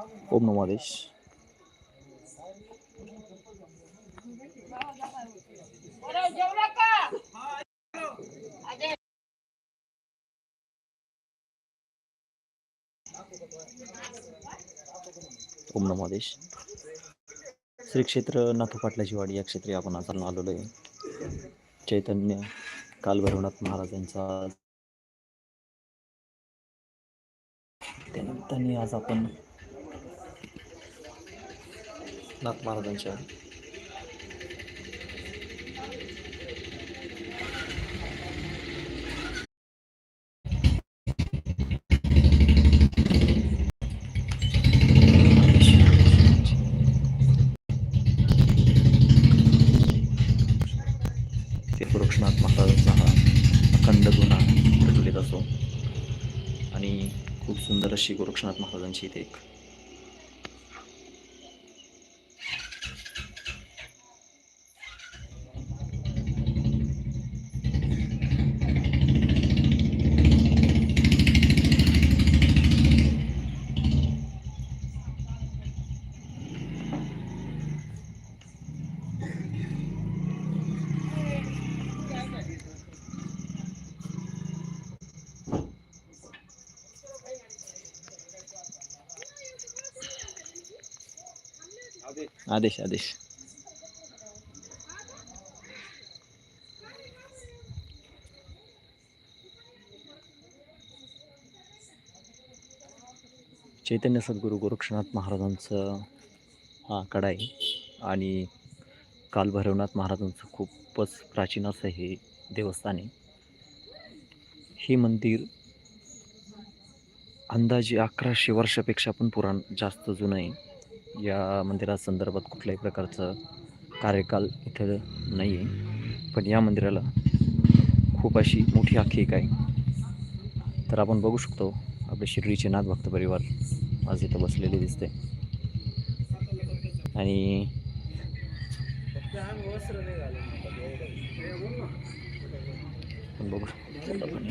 ओम नमो आदेश ओम नमो आदेश श्री क्षेत्र नाथू वाडी या क्षेत्री आपण आता आलेलो आहे. चैतन्य कालभैरवनाथ महाराजांचा त्यानिमित्ताने आज आपण नाथ महाराजांच्या. ते महाराजांचा हा अखंड गुन्हा प्रचलित असो आणि खूप सुंदर अशी गोरक्षनाथ महाराजांची इथे एक आदेश आदेश. चैतन्य सद्गुरू गोरक्षनाथ महाराजांचं हा कडा आहे आणि कालभैरवनाथ महाराजांचं खूपच प्राचीन असं हे देवस्थान आहे. हे मंदिर अंदाजे अकराशे वर्षापेक्षा पण पुराण जास्त जुनं आहे. या मंदिरासंदर्भात कुठल्याही प्रकारचं कार्यकाल इथं नाही आहे पण या मंदिराला खूप अशी मोठी आख्यायिका आहे. तर आपण बघू शकतो आपले शिर्डीचे नाथ भक्त परिवार आज इथं बसलेले दिसते आणि बघू शकतो. आपण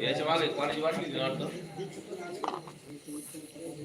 याच्या मागे पाण्याची वाटली होती ना वाटतं बरं बॉस त्याच्या देवी मागं पाण्याची वाटली होती वाटते बघ बरं बघून देवा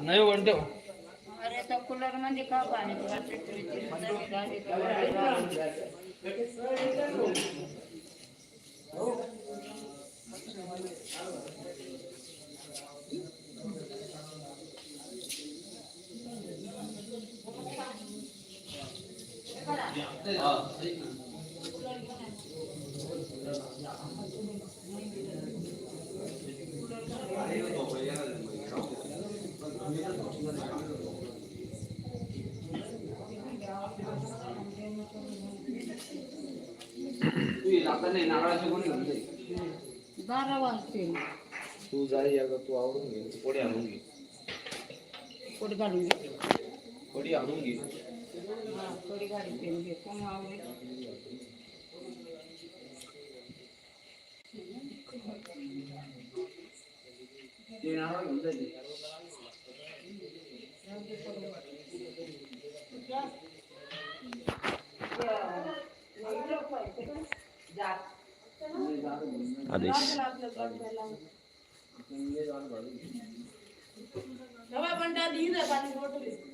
नाही म्हणतो अरे आता कूलरमध्ये का पाणी तुझी नवी गाडी तर आता नाही नारळाचे कोणी घेऊन जाईल बारा वाजते तू जाई अगं तू आवडून घे. तू कोडी आणून घे. पोट घालून घे कोडी आणून घे. थोडी गाडी पेन घे कोण आवडेल ते नारळ घेऊन जाईल आदेश बाबाची घेऊन टाक तिकडं.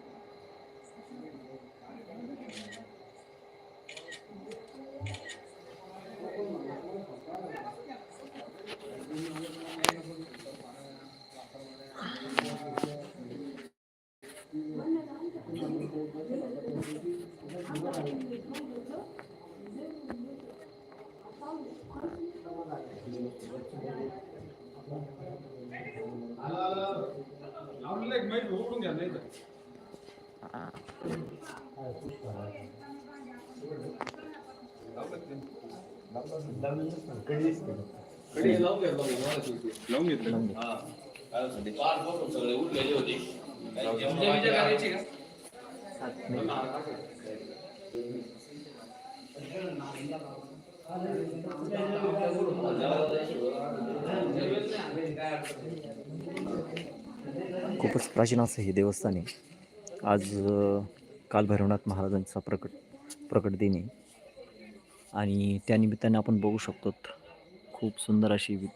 लावून घ्या बघा, मला सुट्टी. लावून घे. हा. काय होतं ते पार बसून सगळे उठलेले होते करायचे का? खूपच प्राचीन असं हे देवस्थान आहे. आज कालभैरवनाथ काल भैरवनाथ महाराजांचा प्रकट प्रकट दिन आहे. आणि त्यानिमित्ताने आपण बघू शकतो खूप सुंदर अशी वि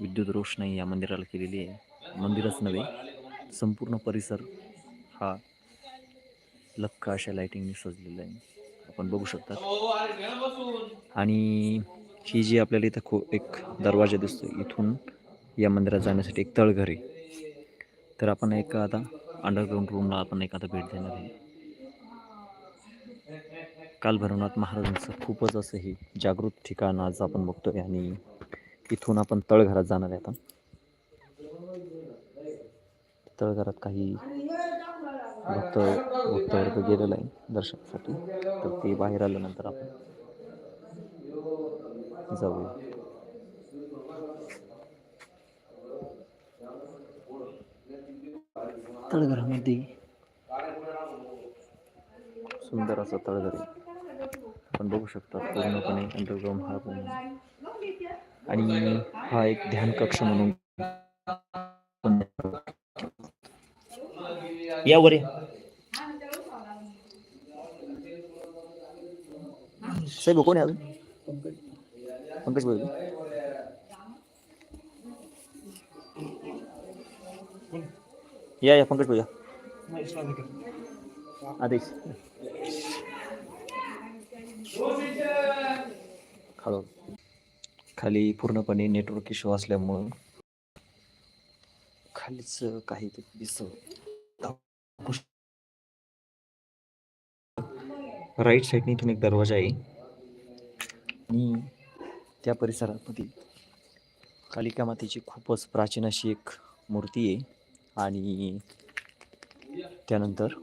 विद्युत रोषणाई या मंदिराला केलेली आहे. मंदिरच नव्हे संपूर्ण परिसर हा लख्ख अशा लाईटिंगने सजलेला आहे. आपण बघू शकता हो, बसून. आणि ही जी आपल्याला इथं खूप एक दरवाजा दिसतो इथून या मंदिरात जाण्यासाठी एक तळघर आहे. तर आपण एक आता अंडरग्राऊंड रूमला आपण एक आता भेट देणार आहे. काल भैरवनाथ महाराजांचं खूपच असं हे जागृत ठिकाण आज आपण बघतोय आणि इथून आपण तळघरात जाणार आहे आता. तळघरात काही भक्त भक्तवर्ग गेलेला आहे दर्शनासाठी. तर ते बाहेर आल्यानंतर आपण जाऊया. तळघरामध्ये. सुंदर असं तळघर आहे. आपण बघू शकता पूर्णपणे अंडरग्राऊंड हा रूम आणि हा एक ध्यान कक्ष म्हणून या वर. साहेब कोण आहे अजून? पंकज बोल या या पंकज भैया आदेश. हळू खाली पूर्णपणे नेटवर्क इश्यू असल्यामुळं. खालीच काही दिसत. राईट साईडने इथून एक दरवाजा आहे. आणि त्या परिसरामध्ये कालिका मातेची खूपच प्राचीन अशी एक मूर्ती आहे. आणि त्यानंतर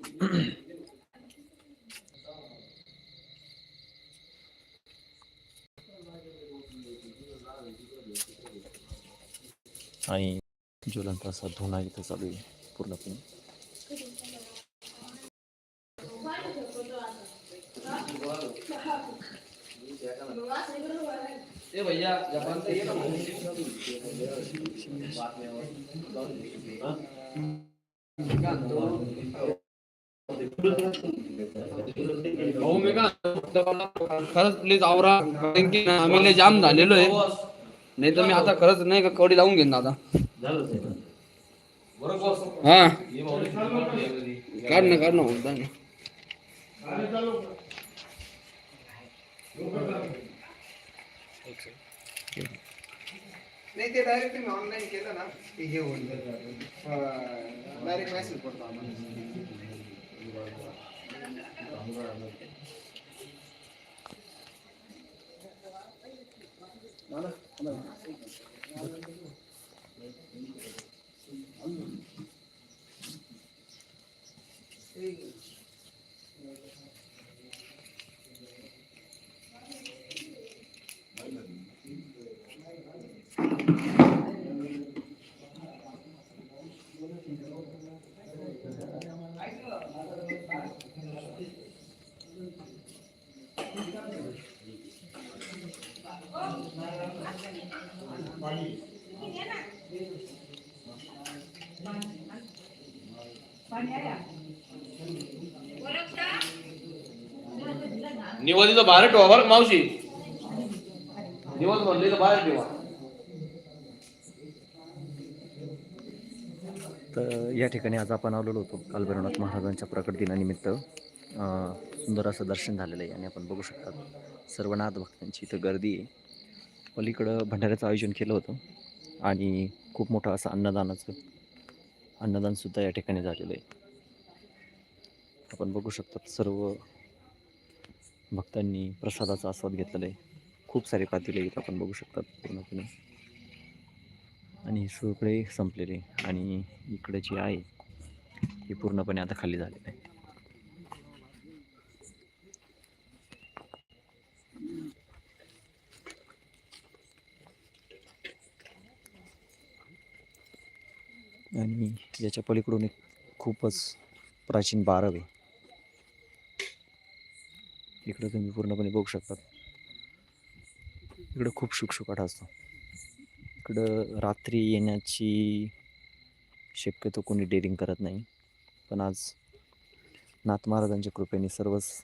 आणि ज्वलंत असा धुना इथं चालू आहे पूर्णपणे. भैया जपान से ये प्लीज़ आवरा जाम नाही तर मी आता खरंच नाही का कवडी लावून घेईन आता हा. काढ ना. नाही ते डायरेक्ट तुम्ही ऑनलाईन केलं ना की हे होईल डायरेक्ट मेसेज पडतो आम्हाला ओळखता निवडीचं बाहेर ठेवा बरं मावशी? निवड तर बाहेर ठेवा तर या ठिकाणी आज आपण आलेलो होतो कालभैरवनाथ महाराजांच्या प्रकट दिनानिमित्त. सुंदर असं दर्शन झालेलं आहे आणि आपण बघू शकतात सर्वनाथ भक्तांची इथं गर्दी आहे. पलीकडं भंडाऱ्याचं आयोजन केलं होतं आणि खूप मोठं असं अन्नदानाचं अन्नदानसुद्धा या ठिकाणी झालेलं आहे. आपण बघू शकतात सर्व भक्तांनी प्रसादाचा आस्वाद घेतलेला आहे. खूप सारे पातेले आहेत आपण बघू शकतात पूर्णपणे. आणि हे सगळे संपलेले आणि इकडे जे आहे हे पूर्णपणे आता खाली झालेलं आहे आणि याच्या पलीकडून एक खूपच प्राचीन बारव आहे. इकडं तुम्ही पूर्णपणे बघू शकतात. इकडं खूप शुकशुकाट असतो. इकडं रात्री येण्याची शक्यतो कोणी डेअरिंग करत नाही. पण आज नाथ महाराजांच्या कृपेने सर्वच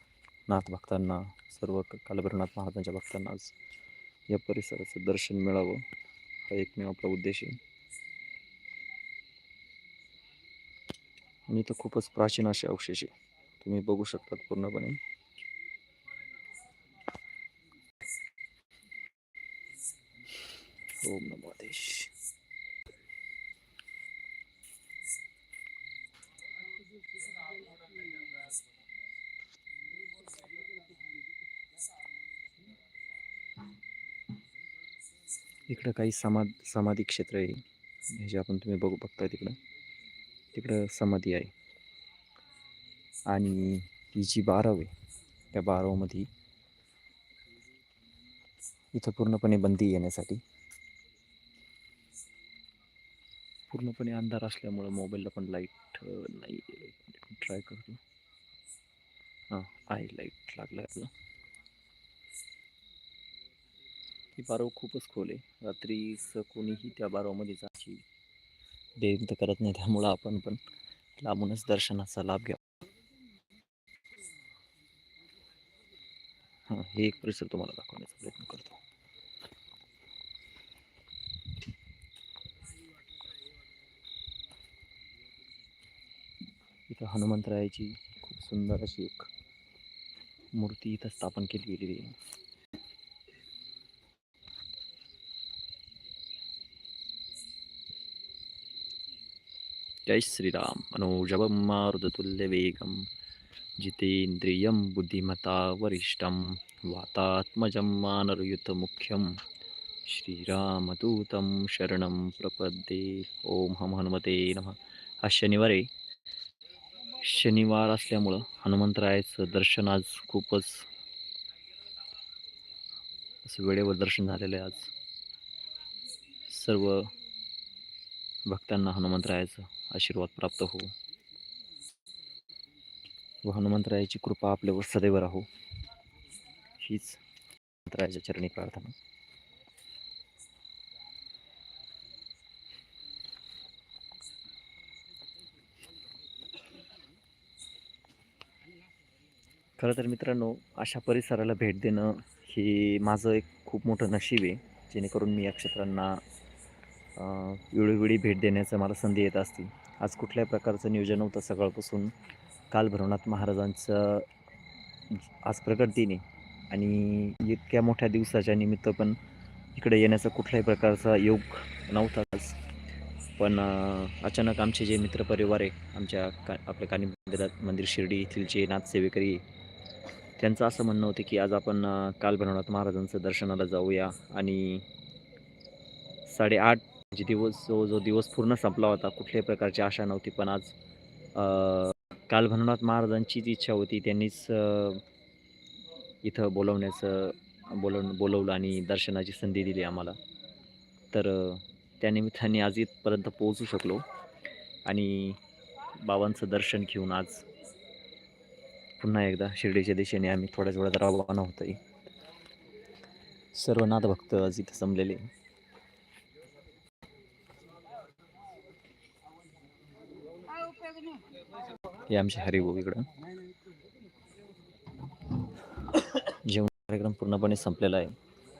नाथ भक्तांना सर्व कालभैरवनाथ महाराजांच्या भक्तांना आज या परिसराचं दर्शन मिळावं. हा एकमेव आपला उद्देश आहे. आणि इथं खूपच प्राचीन असे अवशेष आहे. तुम्ही बघू शकतात पूर्णपणे. ओम नमो देश. इकडं काही समाध समाधी क्षेत्र आहे. हे जे आपण तुम्ही बघू बघताय तिकडं. तिकडं समाधी आहे. आणि ही जी बारव आहे त्या बारवमध्ये इथं पूर्णपणे बंदी येण्यासाठी पूर्णपणे अंधार असल्यामुळं मोबाईलला पण लाइट नाही ट्राय करतो. हां आहे लाइट लागलं आपलं. ही बारव खूपच खोल आहे. रात्रीचं कोणीही त्या बारवमध्ये जायची देवी तर करत नाही त्यामुळं आपण पण लांबूनच दर्शनाचा लाभ घ्या. हां हे एक परिसर तुम्हाला दाखवण्याचा प्रयत्न करतो. इथं हनुमंतरायाची खूप सुंदर अशी एक मूर्ती इथं स्थापन केली गेलेली आहे. जय श्रीराम मनोजवं मारुततुल्यवेगं जितेन्द्रियं बुद्धिमता वरिष्ठं वातात्मजं मानरयुतमुख्यं श्रीरामदूतं शरणं प्रपद्ये। ओम हम हनुमते नमः। हा शनिवार आहे. शनिवार असल्यामुळं हनुमंतरायाचं दर्शन आज खूपच असं वेळेवर दर्शन झालेलं आहे आज. सर्व भक्तांना हनुमंतरायाचं आशीर्वाद प्राप्त हो. व हनुमंतरायाची कृपा आपल्यावर सदैव राहो. हीच हनुमंतरायाच्या चरणी प्रार्थना. खरं तर मित्रांनो अशा परिसराला भेट देणं हे माझं एक खूप मोठं नशीब आहे. जेणेकरून मी या क्षेत्रांना वेळोवेळी भेट देण्याचं मला संधी येत असते. आज कुठल्याही प्रकारचं नियोजन नव्हतं सकाळपासून. काल भरवनाथ महाराजांचं आज प्रगतीने आणि इतक्या मोठ्या दिवसाच्या निमित्त पण इकडे येण्याचा कुठल्याही प्रकारचा योग नव्हताच पण अचानक आमचे जे मित्रपरिवार आहे आमच्या का आपल्या कानी मंदिरात मंदिर शिर्डी येथील जे नाथसेवेकरी त्यांचं असं म्हणणं होतं की आज आपण काल भरवनाथ महाराजांचं दर्शनाला जाऊया. आणि साडेआठ म्हणजे दिवस जो जो दिवस पूर्ण संपला होता कुठल्याही प्रकारची आशा नव्हती. पण आज काल भैरवनाथ महाराजांचीच इच्छा होती. त्यांनीच इथं बोलवण्याचं बोलव बोलवलं आणि दर्शनाची संधी दिली आम्हाला. तर त्यानिमित्ताने आज इथपर्यंत पोहोचू शकलो. आणि बाबांचं दर्शन घेऊन आज पुन्हा एकदा शिर्डीच्या दिशेने आम्ही थोड्याच वेळात रवाना होतो आहे सर्व नाथभक्त आज इथं जमलेले आहे. काय उपयोग नाही हे आमचे हरिभाऊ इकडं कार्यक्रम पूर्णपणे संपलेला आहे.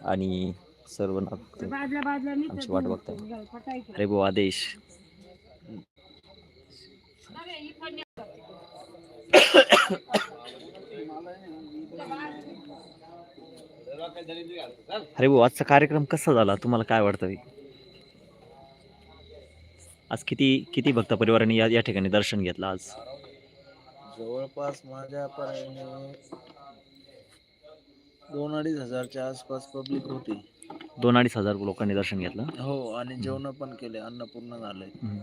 आणि सर्व आमची वाट बघताय. अरे भाऊ आदेश. अरे भाऊ आजचा कार्यक्रम कसा झाला? तुम्हाला काय वाटतं आज किती किती भक्त परिवाराने या या ठिकाणी दर्शन घेतलं आज? जवळपास माझ्या परीने दोन अडीच हजारच्या आसपास पब्लिक होती. दोन अडीच हजार लोकांनी दर्शन घेतलं? हो आणि जेवण पण केले अन्नपूर्ण झाले.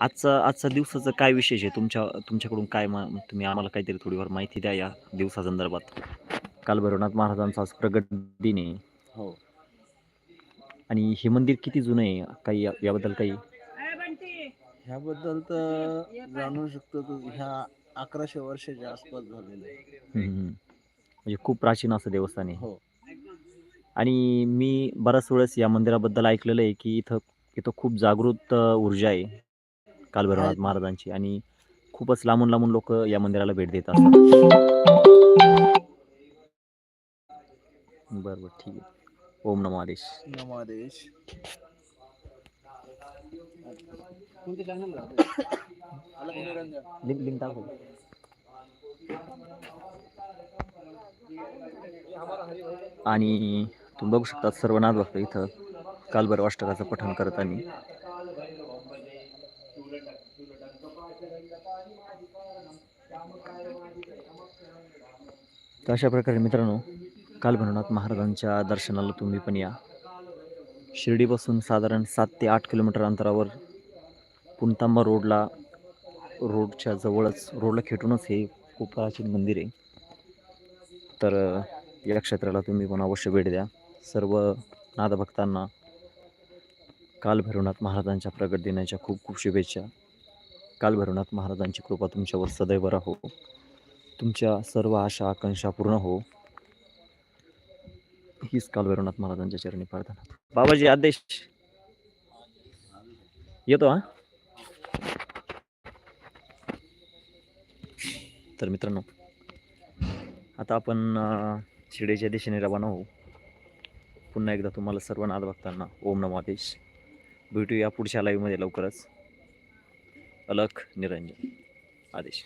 आजचा आजचा दिवसाचं काय विशेष आहे? तुमच्या तुमच्याकडून काय मा तुम्ही आम्हाला काहीतरी थोडीफार माहिती द्या या दिवसासंदर्भात. काल भैरवनाथ महाराजांचा आज प्रगट दिन आहे. हो. आणि हे मंदिर किती जुनं आहे? काही या- याबद्दल काही ह्याबद्दल तर जाणू शकतो ह्या अकराशे वर्षाच्या आसपास झालेलं आहे. म्हणजे खूप प्राचीन असं देवस्थान आहे. हो. आणि मी बऱ्याच वेळेस या मंदिराबद्दल ऐकलेलं आहे की इथं इथं खूप जागृत अ, ऊर्जा आहे कालभैरवनाथ. महाराजांची आणि खूपच लांबून लांबून लोक या मंदिराला भेट देत असतात. बरं बरं. ठीक आहे. ओम नमो आदेश. नमादेश लिंक लिंक टाकू आणि तुम्ही बघू शकता सर्व नाद भक्त इथं कालभैरव अष्टकाचं पठण करताना तर अशा प्रकारे मित्रांनो काल भैरवनाथ महाराजांच्या दर्शनाला तुम्ही पण या. शिर्डीपासून साधारण सात ते आठ किलोमीटर अंतरावर पुणतांबा रोडला रोडच्या जवळच रोडला खेटूनच हे खूप प्राचीन मंदिर आहे. तर या क्षेत्राला तुम्ही पण अवश्य भेट द्या. सर्व नादभक्तांना कालभैरवनाथ महाराजांच्या प्रगट दिनाच्या खूप खूप शुभेच्छा. कालभैरवनाथ महाराजांची कृपा तुमच्यावर सदैव राहो. तुमच्या सर्व आशा आकांक्षा पूर्ण हो. हीच कालभैरवनाथ महाराजांच्या चरणी प्रार्थना. बाबाजी आदेश. येतो हा? तर मित्रांनो आता आपण शिडेच्या दिशेने रवाना होऊ. पुन्हा एकदा तुम्हाला सर्व नाद बघताना ओम नमो आदेश. भेटूया पुढच्या लाईव्हमध्ये लवकरच. अलख निरंजन. आदेश.